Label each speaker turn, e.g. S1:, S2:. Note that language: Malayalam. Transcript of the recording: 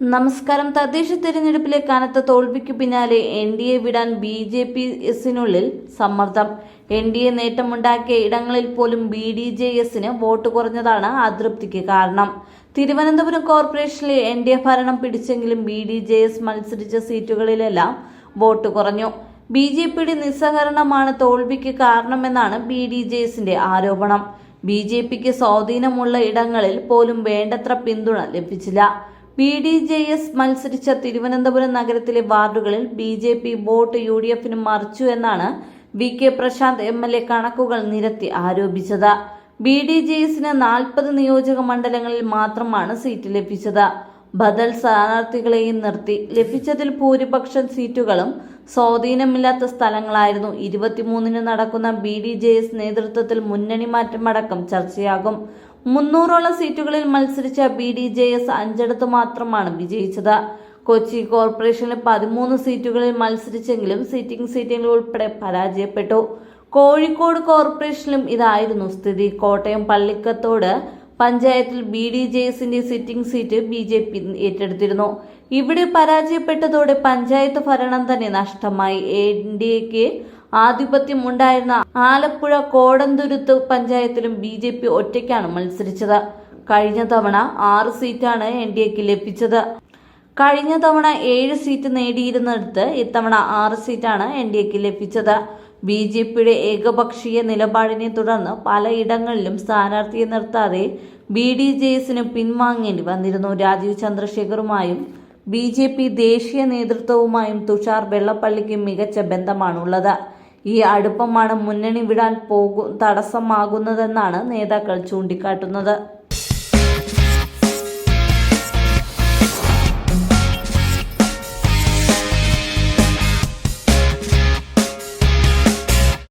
S1: നമസ്കാരം. തദ്ദേശ തെരഞ്ഞെടുപ്പിലെ കനത്ത തോൽവിക്ക് പിന്നാലെ എൻ ഡി എ വിടാൻ ബി ജെ പി എസിനുള്ളിൽ സമ്മർദ്ദം. എൻ ഡി എ നേട്ടമുണ്ടാക്കിയ ഇടങ്ങളിൽ പോലും ബി ഡി ജെ എസിന് വോട്ട് കുറഞ്ഞതാണ് അതൃപ്തിക്ക് കാരണം. തിരുവനന്തപുരം കോർപ്പറേഷനിലെ എൻ ഡി എ ഭരണം പിടിച്ചെങ്കിലും ബി ഡി ജെ എസ് മത്സരിച്ച സീറ്റുകളിലെല്ലാം വോട്ട് കുറഞ്ഞു. ബി ജെ പിയുടെ നിസ്സഹകരണമാണ് തോൽവിക്ക് കാരണമെന്നാണ് ബി ഡി ജെ എസിന്റെ ആരോപണം. ബി ജെ പിക്ക് സ്വാധീനമുള്ള ഇടങ്ങളിൽ പോലും വേണ്ടത്ര പിന്തുണ ലഭിച്ചില്ല. ബി ഡി ജെ എസ് മത്സരിച്ച തിരുവനന്തപുരം നഗരത്തിലെ വാർഡുകളിൽ B J P vote U D എഫിന് മറിച്ചു എന്നാണ് V K Prashanth M L A കണക്കുകൾ നിരത്തി ആരോപിച്ചത്. ബി ഡി ജെ എസിന് നാൽപ്പത് നിയോജക മണ്ഡലങ്ങളിൽ മാത്രമാണ് സീറ്റ് ലഭിച്ചത്. ബദൽ സ്ഥാനാർത്ഥികളെയും നിർത്തി. ലഭിച്ചതിൽ ഭൂരിപക്ഷം സീറ്റുകളും സ്വാധീനമില്ലാത്ത സ്ഥലങ്ങളായിരുന്നു. ഇരുപത്തിമൂന്നിന് നടക്കുന്ന ബി ഡി ജെ എസ് നേതൃത്വത്തിൽ മുന്നണി മാറ്റമടക്കം ചർച്ചയാകും. മുന്നൂറോളം സീറ്റുകളിൽ മത്സരിച്ച ബി ഡി ജെ എസ് അഞ്ചിടത്ത് മാത്രമാണ് വിജയിച്ചത്. കൊച്ചി കോർപ്പറേഷനിൽ പതിമൂന്ന് സീറ്റുകളിൽ മത്സരിച്ചെങ്കിലും സീറ്റിംഗ് സീറ്റിംഗ് ഉൾപ്പെടെ പരാജയപ്പെട്ടു. കോഴിക്കോട് കോർപ്പറേഷനിലും ഇതായിരുന്നു സ്ഥിതി. കോട്ടയം പള്ളിക്കത്തോട് പഞ്ചായത്തിൽ ബി ഡി ജെ എസിന്റെ sitting seat B J P ഏറ്റെടുത്തിരുന്നു. ഇവിടെ പരാജയപ്പെട്ടതോടെ പഞ്ചായത്ത് ഭരണം തന്നെ നഷ്ടമായി. എൻ ഡി എക്ക് ആധിപത്യം ഉണ്ടായിരുന്ന ആലപ്പുഴ കോടന്തുരുത്ത് പഞ്ചായത്തിലും ബി ജെ പി ഒറ്റയ്ക്കാണ് മത്സരിച്ചത്. കഴിഞ്ഞ തവണ ആറ് സീറ്റാണ് എൻ ഡി എക്ക് ലഭിച്ചത്. കഴിഞ്ഞ തവണ ഏഴ് സീറ്റ് നേടിയിരുന്നിടത്ത് ഇത്തവണ ആറ് സീറ്റാണ് എൻ ഡി എക്ക് ലഭിച്ചത്. ബി ജെ പിയുടെ ഏകപക്ഷീയ നിലപാടിനെ തുടർന്ന് പലയിടങ്ങളിലും സ്ഥാനാർത്ഥിയെ നിർത്താതെ ബി ഡി ജെ എസിന് പിൻവാങ്ങേണ്ടി വന്നിരുന്നു. രാജീവ് ചന്ദ്രശേഖറുമായും ബി ജെ പി ദേശീയ നേതൃത്വവുമായും തുഷാർ വെള്ളപ്പള്ളിക്ക് മികച്ച ബന്ധമാണുള്ളത്. ഈ അടുപ്പമാണ് മുന്നണി വിടാൻ പോകു തടസ്സമാകുന്നതെന്നാണ് നേതാക്കൾ ചൂണ്ടിക്കാട്ടുന്നത്.